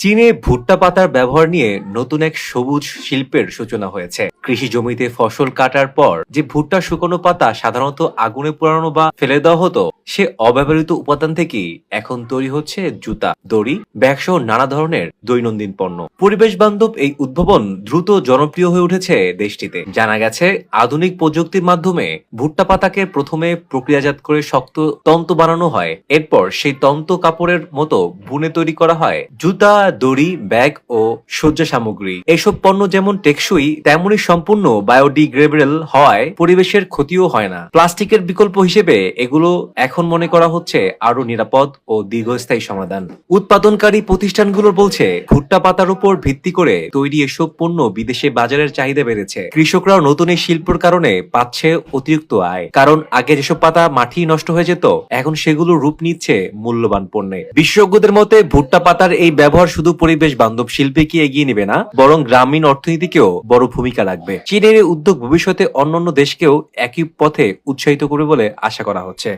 চীনে ভুট্টা পাতার ব্যবহার নিয়ে নতুন এক সবুজ শিল্পের সূচনা হয়েছে। কৃষি জমিতে ফসল কাটার পর যে ভুট্টা শুকনো পাতা সাধারণত আগুনে পোড়ানো বা ফেলে দেওয়া হতো, সে অব্যবহৃত উপাদান থেকেই এখন তৈরি হচ্ছে জুতা, দড়ি, ব্যাগসহ নানা ধরনের দৈনন্দিন পণ্য। পরিবেশ বান্ধব এই উদ্ভাবন দ্রুত জনপ্রিয় হয়ে উঠেছে দেশটিতে। জানা গেছে, আধুনিক প্রযুক্তির মাধ্যমে ভুট্টা পাতাকে প্রথমে প্রক্রিয়াজাত করে শক্ত তন্তু বানানো হয়। এরপর সেই তন্তু কাপড়ের মতো বুনে তৈরি করা হয়। জুতা দড়ি, ব্যাগ ও সজ্জা সামগ্রী। এসব পণ্য যেমন টেকসই, তেমনি সম্পূর্ণ বায়োডিগ্রেডেবল হওয়ায় পরিবেশের ক্ষতিও হয় না। প্লাস্টিকের বিকল্প হিসেবে এগুলো এখন মনে করা হচ্ছে আরও নিরাপদ ও দীর্ঘস্থায়ী সমাধান। উৎপাদনকারী প্রতিষ্ঠানগুলো বলছে, ভুট্টা পাতার উপর ভিত্তি করে তৈরি এসব পণ্য বিদেশে বাজারের চাহিদা বেড়েছে। কৃষকরাও নতুন এই শিল্পর কারণে পাচ্ছে অতিরিক্ত আয়। কারণ আগে যেসব পাতা মাটি নষ্ট হয়ে যেত, এখন সেগুলো রূপ নিচ্ছে মূল্যবান পণ্যে। বিশেষজ্ঞদের মতে, ভুট্টা পাতার এই ব্যবহার শুধু পরিবেশ বান্ধব শিল্পে কি এগিয়ে নেবে না, বরং গ্রামীণ অর্থনীতিকেও বড় ভূমিকা লাগবে চীনের উদ্যোগ ভবিষ্যতে অন্যান্য দেশকেও একই পথে উৎসাহিত করবে বলে আশা করা হচ্ছে।